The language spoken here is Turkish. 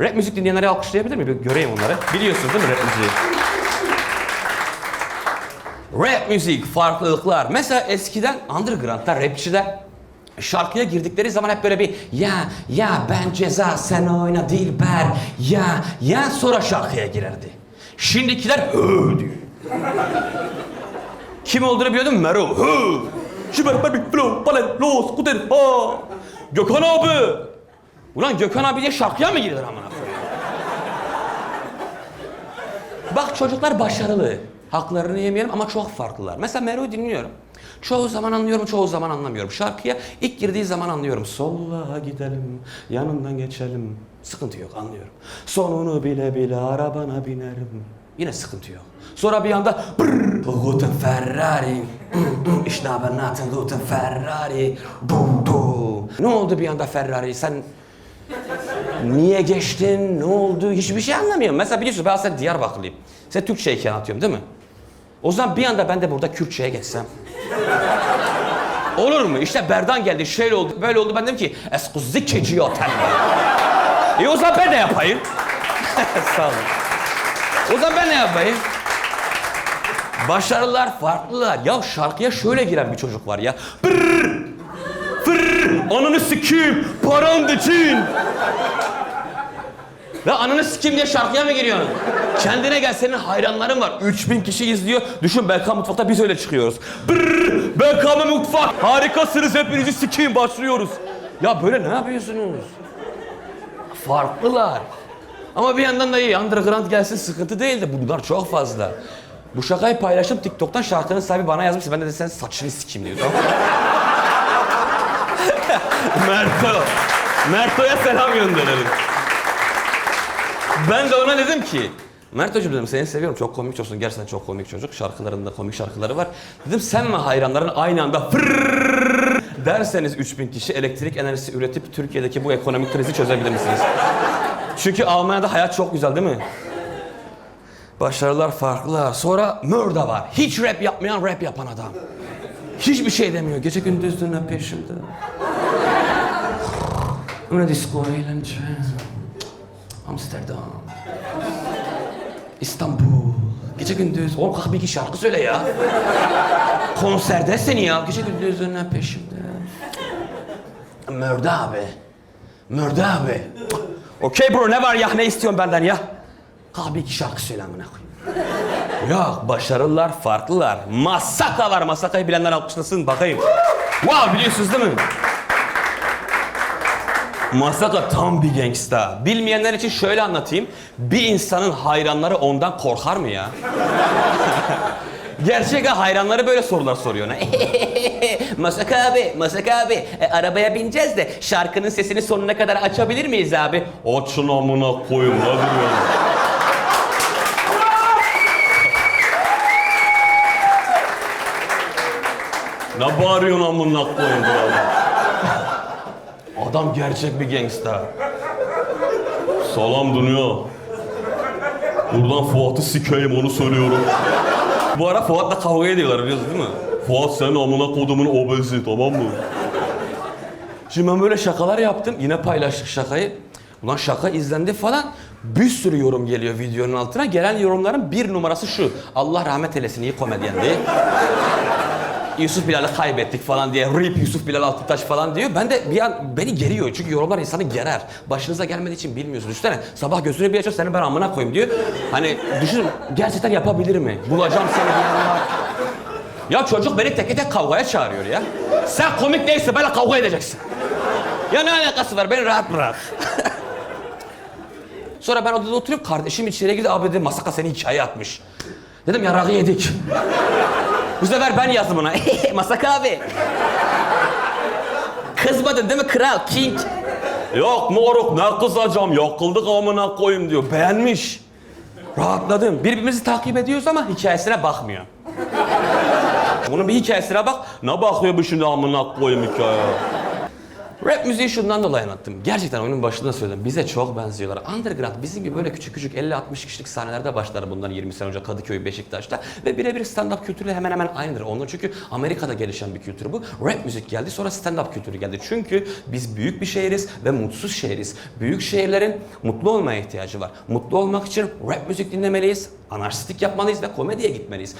Rap müzik dinleyenleri alkışlayabilir mi? Bir göreyim onları. Biliyorsunuz değil mi rap müziği? Rap müzik, farklılıklar. Mesela eskiden underground'da rapçiler şarkıya girdikleri zaman hep böyle bir ya ya ben ceza sen oyna Dilber ya ya sonra şarkıya girerdi. Şimdikiler hı diyor. Kim olduğunu biliyordun mu? Mero. Hı. Şiber baby flow balen los kuter ha. Gökhan abi. Ulan Gökhan abi diye şarkıya mı girilir amına koyayım? Bak çocuklar başarılı. Haklarını yemeyelim ama çok farklılar. Mesela Mero'yu dinliyorum. Çoğu zaman anlıyorum, çoğu zaman anlamıyorum. Şarkıya ilk girdiği zaman anlıyorum. Solla gidelim, yanından geçelim. Sıkıntı yok, anlıyorum. Sonunu bile bile arabana binerim. Yine sıkıntı yok. Sonra bir anda Guten Ferrari. işte ben Nathan Guten Ferrari. Du. Ne oldu bir anda Ferrari? Sen Niye geçtin? Ne oldu? Hiçbir şey anlamıyorum. Mesela biliyorsun ben aslında Diyarbakırlıyım. Sen Türkçeyken anlatıyorum değil mi? O zaman bir anda ben de burada Kürtçe'ye geçsem. Olur mu? İşte Berdan geldi, şöyle oldu, böyle oldu. Ben dedim ki, eskuzi keci otel. E o zaman ben de yapayım. Sağ olun. O zaman ben ne yapayım? Başarılar farklılar. Ya şarkıya şöyle giren bir çocuk var ya. Brrr, fırr, ananı sikeyim, paran için. Ve ananı sikeyim diye şarkıya mı giriyorsun? Kendine gel senin hayranların var. 3000 kişi izliyor. Düşün Belkan Mutfak'ta biz öyle çıkıyoruz. Brrr, Belkan Mutfak. Harikasınız hepinizi sikeyim başlıyoruz. Ya böyle ne yapıyorsunuz? Farklılar. Ama bir yandan da iyi. Underground gelsin sıkıntı değil de bunlar çok fazla. Bu şakayı paylaştım TikTok'tan şarkının sahibi bana yazmış. Ben de sen saçını sikeyim diyor. Tamam? Merto. Merto'ya selam gönderelim. Ben de ona dedim ki Mert hocam dedim seni seviyorum çok komik çocuksun gerçekten çok komik çocuk şarkılarında komik şarkıları var. Dedim sen mi hayranların aynı anda fırrrr derseniz 3000 kişi elektrik enerjisi üretip Türkiye'deki bu ekonomik krizi çözebilir misiniz? Çünkü Almanya'da hayat çok güzel değil mi? Başarılar farklı. Sonra Mörda var. Hiç rap yapmayan rap yapan adam. Hiçbir şey demiyor. Gece gündüz dönem peşimde. Öyle disco eğlence. Amsterdam. İstanbul. Gece gündüz. Oğlum kalk bir iki şarkı söyle ya. Konserde seni ya. Gece gündüz dönem peşimde. Mörde abi. Mörde abi. Okey bro ne var ya ne istiyorsun benden ya? Kalk bir iki şarkı söyle amına koyayım. Yok başarılılar farklılar. Masaka var. Masakayı bilenler alkışlasın bakayım. Wow biliyorsunuz değil mi? Masaka tam bir gangsta. Bilmeyenler için şöyle anlatayım. Bir insanın hayranları ondan korkar mı ya? Gerçekten hayranları böyle sorular soruyor. Masaka abi, Masaka abi. e, arabaya bineceğiz de şarkının sesini sonuna kadar açabilir miyiz abi? Açın amına koyun ne diyorsun? ne bağırıyorsun amına koyun burada? Adam gerçek bir gangsta. Salam dünya. Buradan Fuat'ı sikeyim onu söylüyorum. Bu ara Fuat'la kavga ediyorlar biliyorsun değil mi? Fuat senin amına kodumun obezi tamam mı? Şimdi ben böyle şakalar yaptım. Yine paylaştık şakayı. Ulan şaka izlendi falan. Bir sürü yorum geliyor videonun altına. Gelen yorumların bir numarası şu. Allah rahmet eylesin iyi komedyendi. Yusuf Bilal'i kaybettik falan diye. Rip Yusuf Bilal Altıtaş falan diyor. Ben de bir an beni geriyor. Çünkü yorumlar insanı gerer. Başınıza gelmediği için bilmiyorsunuz. Düşünsene sabah gözünü bir açıyor seni ben amına koyayım diyor. Hani düşün gerçekten yapabilir mi? Bulacağım seni diyen var. Ya çocuk beni teke tek kavgaya çağırıyor ya. Sen komik değilse böyle kavga edeceksin. Ya ne alakası var? Beni rahat bırak. Sonra ben odada oturup kardeşim içeri girdi. Abi dedi Masaka seni hikaye atmış. Dedim yarağı yedik. Bu sefer ben yazdım ona. Masaka abi. Kızmadın değil mi kral? King. Yok moruk ne kızacağım yakıldık amına koyayım diyor. Beğenmiş. Rahatladım. Birbirimizi takip ediyoruz ama hikayesine bakmıyor. Bunun bir hikayesine bak. Ne bakıyor bu şimdi amına koyayım hikaye. Rap müziği şundan dolayı anlattım. Gerçekten oyunun başında söyledim. Bize çok benziyorlar. Underground bizim gibi böyle küçük küçük 50-60 kişilik sahnelerde başlar bundan 20 sene önce Kadıköy, Beşiktaş'ta. Ve birebir stand-up kültürüyle hemen hemen aynıdır. Onlar çünkü Amerika'da gelişen bir kültür bu. Rap müzik geldi sonra stand-up kültürü geldi. Çünkü biz büyük bir şehiriz ve mutsuz şehiriz. Büyük şehirlerin mutlu olmaya ihtiyacı var. Mutlu olmak için rap müzik dinlemeliyiz, anarşistik yapmalıyız ve komediye gitmeliyiz.